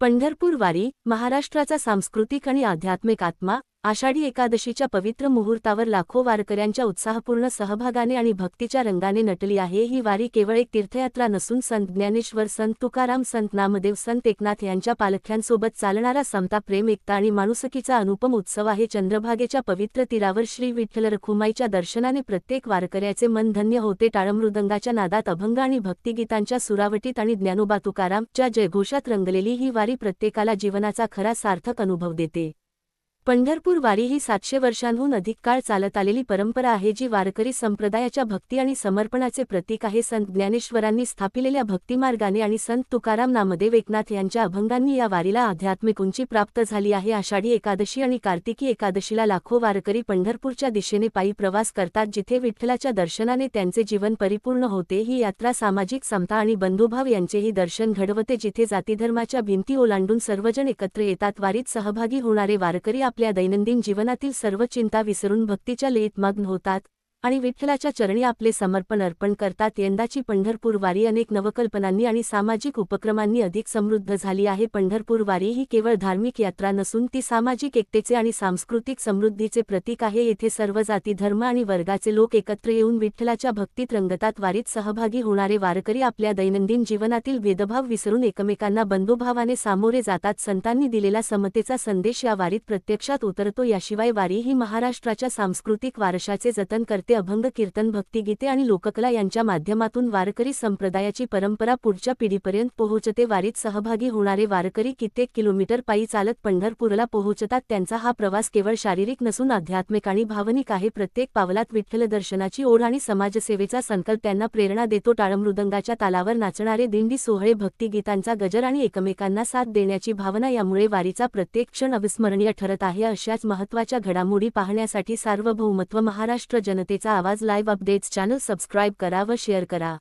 पंढरपूर वारी महाराष्ट्राचा सांस्कृतिक आणि आध्यात्मिक आत्मा आषाढी एकादशीच्या पवित्र मुहूर्तावर लाखो वारकऱ्यांच्या उत्साहपूर्ण सहभागाने आणि भक्तीच्या रंगाने नटली आहे. ही वारी केवळ एक तीर्थयात्रा नसून संत ज्ञानेश्वर संत तुकाराम संत नामदेव संत एकनाथ यांच्या पालख्यांसोबत चालणारा समता प्रेम एकता आणि माणुसकीचा अनुपम उत्सव आहे. चंद्रभागेच्या पवित्र तीरावर श्री विठ्ठल रखुमाईच्या दर्शनाने प्रत्येक वारकऱ्याचे मन धन्य होते. टाळमृदंगाच्या नादात अभंग आणि भक्तिगीतांच्या सुरावटीत आणि ज्ञानोबा तुकारामच्या जयघोषात रंगलेली ही वारी प्रत्येकाला जीवनाचा खरा सार्थक अनुभव देते. पंढरपूर वारी ही सातशे वर्षांहून अधिक काळ चालत आलेली परंपरा आहे जी वारकरी संप्रदायाच्या भक्ती आणि समर्पणाचे प्रतीक आहे. संत ज्ञानेश्वरांनी स्थापिलेल्या भक्तिमार्गाने आणि संत तुकाराम नामदेव एकनाथ यांच्या अभंगांनी या वारीला आध्यात्मिक उंची प्राप्त झाली आहे. आषाढी एकादशी आणि कार्तिकी एकादशीला लाखो वारकरी पंढरपूरच्या दिशेने पायी प्रवास करतात जिथे विठ्ठलाच्या दर्शनाने त्यांचे जीवन परिपूर्ण होते. ही यात्रा सामाजिक समता आणि बंधुभाव यांचेही दर्शन घडवते जिथे जातीधर्माच्या भिंती ओलांडून सर्वजण एकत्र येतात. वारीत सहभागी होणारे वारकरी आपल्या दैनंदिन जीवनातील सर्व चिंता विसरून भक्तीच्या लेत मग्न होतात. आणि विठ्ठलाच्या चरणी आपले समर्पण अर्पण करतात. यंदाची पंढरपूर वारी अनेक नवकल्पनांनी आणि सामाजिक उपक्रमांनी अधिक समृद्ध झाली आहे. पंढरपूर वारी ही केवळ धार्मिक यात्रा नसून ती सामाजिक एकतेचे आणि सांस्कृतिक समृद्धीचे प्रतीक आहे. येथे सर्व जाती धर्म आणि वर्गाचे लोक एकत्र येऊन विठ्ठलाच्या भक्तीत रंगतात. वारीत सहभागी होणारे वारकरी आपल्या दैनंदिन जीवनातील भेदभाव विसरून एकमेकांना बंधुभावाने सामोरे जातात. संतांनी दिलेला समतेचा संदेश या वारीत प्रत्यक्षात उतरतो. याशिवाय वारी ही महाराष्ट्राच्या सांस्कृतिक वारशाचे जतन करते. अभंग कीर्तन भक्तिगीते आणि लोककला यांच्या माध्यमातून वारकरी संप्रदायाची परंपरा पुढच्या पिढीपर्यंत पोहोचते. वारीत सहभागी होणारे वारकरी कित्येक किलोमीटर पायी चालत पंढरपूरला पोहोचतात. त्यांचा हा प्रवास केवळ शारीरिक नसून आध्यात्मिक आणि भावनिक आहे. प्रत्येक पावलात विठ्ठल दर्शनाची ओढ आणि समाजसेवेचा संकल्प त्यांना प्रेरणा देतो. टाळमृदंगाच्या तालावर नाचणारे दिंडी सोहळे भक्तिगीतांचा गजर आणि एकमेकांना साथ देण्याची भावना यामुळे वारीचा प्रत्येक क्षण अविस्मरणीय ठरत आहे. अशाच महत्त्वाच्या घडामोडी पाहण्यासाठी सार्वभौमत्व महाराष्ट्र जनते जनतेचा आवाज लाईव्ह अपडेट्स चॅनल सबस्क्राईब करा व शेअर करा.